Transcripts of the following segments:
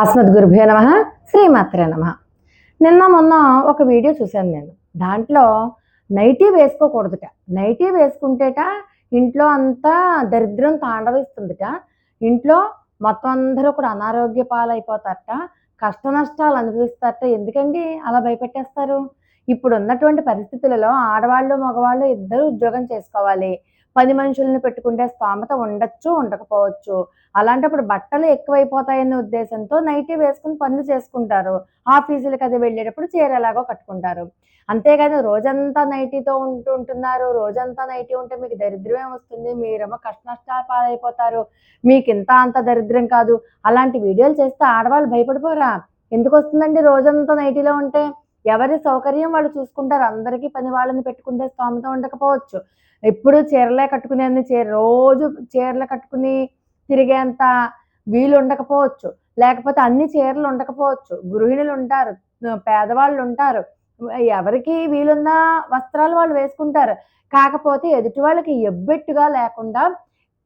అస్మద్గురుభ్యో నమ శ్రీమాత్రే నమ. నిన్న మొన్న ఒక వీడియో చూశాను నేను. దాంట్లో నైటీ వేసుకోకూడదుట. నైటీ వేసుకుంటేట ఇంట్లో అంతా దరిద్రం తాండవిస్తుందిట. ఇంట్లో మొత్తం అందరూ కూడా అనారోగ్య పాలైపోతారట. కష్ట నష్టాలు అనుభవిస్తారట. ఎందుకండి అలా భయపెట్టేస్తారు? ఇప్పుడు ఉన్నటువంటి పరిస్థితులలో ఆడవాళ్ళు మగవాళ్ళు ఇద్దరు ఉద్యోగం చేసుకోవాలి. పది మనుషులను పెట్టుకుంటే స్తోమత ఉండొచ్చు ఉండకపోవచ్చు. అలాంటప్పుడు బట్టలు ఎక్కువైపోతాయనే ఉద్దేశంతో నైటీ వేసుకుని పనులు చేసుకుంటారు. ఆఫీసులకు అది వెళ్ళేటప్పుడు చీర ఎలాగో కట్టుకుంటారు. అంతేగాని రోజంతా నైటీతో ఉంటూ ఉంటున్నారు. రోజంతా నైటీ ఉంటే మీకు దరిద్రమే వస్తుంది. మీరేమో కష్టనష్టాలు పాలైపోతారు. మీకు ఇంత అంత దరిద్రం కాదు. అలాంటి వీడియోలు చేస్తే ఆడవాళ్ళు భయపడిపోరా? ఎందుకు వస్తుందండి రోజంతా నైటీలో ఉంటే? ఎవరి సౌకర్యం వాళ్ళు చూసుకుంటారు. అందరికీ పని వాళ్ళని పెట్టుకుంటే స్తోమత ఉండకపోవచ్చు. ఎప్పుడు చీరలే కట్టుకునే చీర రోజు చీరలు కట్టుకుని తిరిగేంత వీలు ఉండకపోవచ్చు. లేకపోతే అన్ని చీరలు ఉండకపోవచ్చు. గృహిణులు ఉంటారు పేదవాళ్ళు ఉంటారు. ఎవరికి వీలున్న వస్త్రాలు వాళ్ళు వేసుకుంటారు. కాకపోతే ఎదుటి వాళ్ళకి ఎబ్బెట్టుగా లేకుండా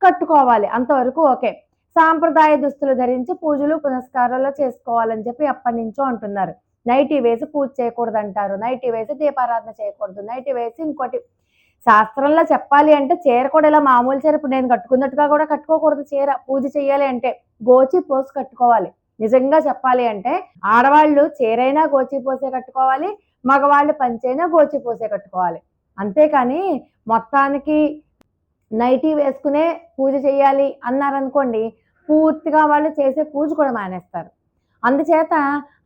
కట్టుకోవాలి. అంతవరకు ఓకే. సాంప్రదాయ దుస్తులు ధరించి పూజలు పునస్కారాలు చేసుకోవాలని చెప్పి ఎప్పటి నుంచో అంటున్నారు. నైటీ వేసి పూజ చేయకూడదు అంటారు నైటీ వేసి దీపారాధన చేయకూడదు నైటీ వేసి ఇంకోటి శాస్త్రంలో చెప్పాలి అంటే చీర కూడా ఇలా మామూలు చీర ఇప్పుడు నేను కట్టుకున్నట్టుగా కూడా కట్టుకోకూడదు చీర పూజ చేయాలి అంటే గోచి పోసి కట్టుకోవాలి. నిజంగా చెప్పాలి అంటే ఆడవాళ్ళు చీరైనా గోచి పోసే కట్టుకోవాలి మగవాళ్ళు పంచైనా గోచి పోసే కట్టుకోవాలి. అంతేకాని మొత్తానికి నైటీ వేసుకునే పూజ చేయాలి అన్నారనుకోండి పూర్తిగా వాళ్ళు చేసే పూజ కూడా మానేస్తారు. అందుచేత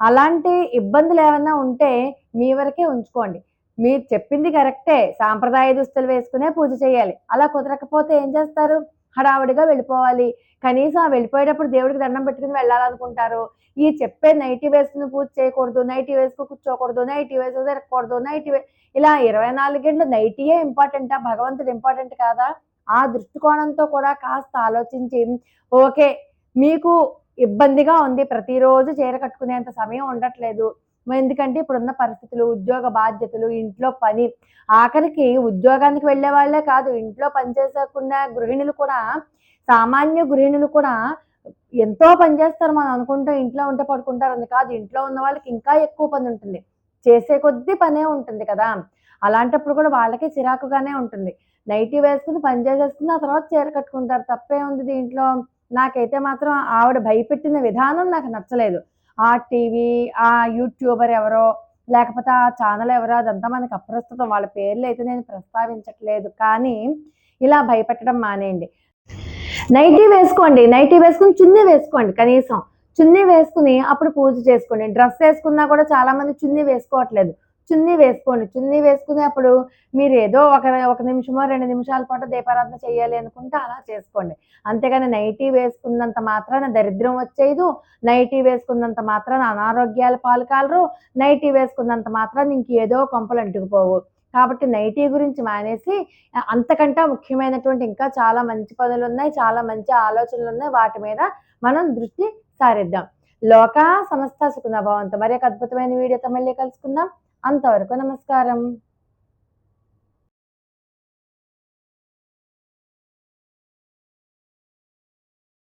అలాంటి ఇబ్బందులు ఏమైనా ఉంటే మీ వరకే ఉంచుకోండి. మీరు చెప్పింది కరెక్టే సాంప్రదాయ దుస్తులు వేసుకునే పూజ చేయాలి. అలా కుదరకపోతే ఏం చేస్తారు? హడావుడిగా వెళ్ళిపోవాలి. కనీసం వెళ్ళిపోయేటప్పుడు దేవుడికి దండం పెట్టుకుని వెళ్ళాలనుకుంటారు. ఈ చెప్పే నైటీ వేసుకుని పూజ చేయకూడదు నైటీ వేసుకుని కూర్చోకూడదు నైటీ వేసుకు తిరగకూడదు నైటీ ఇలా ఇరవై నాలుగు గంటలు నైటీయే ఇంపార్టెంటా? భగవంతుడు ఇంపార్టెంట్ కాదా? ఆ దృష్టికోణంతో కూడా కాస్త ఆలోచించి ఓకే మీకు ఇబ్బందిగా ఉంది. ప్రతిరోజు చీర కట్టుకునేంత సమయం ఉండట్లేదు. ఎందుకంటే ఇప్పుడున్న పరిస్థితులు ఉద్యోగ బాధ్యతలు ఇంట్లో పని. ఆఖరికి ఉద్యోగానికి వెళ్ళే వాళ్ళే కాదు ఇంట్లో పనిచేసకుండా గృహిణులు కూడా సామాన్య గృహిణులు కూడా ఎంతో పని చేస్తారు మనం అనుకుంటూ ఇంట్లో ఉంటే పడుకుంటారు. అని కాదు ఇంట్లో ఉన్న వాళ్ళకి ఇంకా ఎక్కువ పని ఉంటుంది. చేసే కొద్దీ పనే ఉంటుంది కదా. అలాంటప్పుడు కూడా వాళ్ళకి చిరాకుగానే ఉంటుంది. నైటీ వేసుకుని పని చేసేసుకుని ఆ తర్వాత చీర కట్టుకుంటారు. తప్పే ఉంది దీంట్లో. నాకైతే మాత్రం ఆవిడ భయపెట్టిన విధానం నాకు నచ్చలేదు. ఆ టీవీ ఆ యూట్యూబర్ ఎవరో లేకపోతే ఆ ఛానల్ ఎవరో అదంతా మనకు అప్రస్తుతం. వాళ్ళ పేర్లు అయితే నేను ప్రస్తావించట్లేదు. కానీ ఇలా భయపెట్టడం మానేయండి. నైటీ వేసుకోండి. నైటీ వేసుకుని చున్నీ వేసుకోండి కనీసం. చున్నీ వేసుకుని అప్పుడు పూజ చేసుకోండి. డ్రెస్ వేసుకున్నా కూడా చాలా మంది చున్నీ వేసుకోవట్లేదు. చున్నీ వేసుకోండి. చున్నీ వేసుకునేప్పుడు మీరు ఏదో ఒక ఒక నిమిషమో రెండు నిమిషాల పాటు దీపారాధన చేయాలి అనుకుంటే అలా చేసుకోండి. అంతేగాని నైటీ వేసుకున్నంత మాత్రాన దరిద్రం వచ్చేదు నైటీ వేసుకున్నంత మాత్రాన అనారోగ్యాల పాలు కాలరు నైటీ వేసుకున్నంత మాత్రాన ఇంకేదో కొంపలు అంటుకుపోవు. కాబట్టి నైటీ గురించి మానేసి అంతకంటే ముఖ్యమైనటువంటి ఇంకా చాలా మంచి పనులు ఉన్నాయి చాలా మంచి ఆలోచనలు ఉన్నాయి వాటి మీద మనం దృష్టి సారిద్దాం. లోక సమస్త సుఖనభావంతో మరి ఒక అద్భుతమైన వీడియోతో మళ్ళీ కలుసుకుందాం. అంతవరకు నమస్కారం.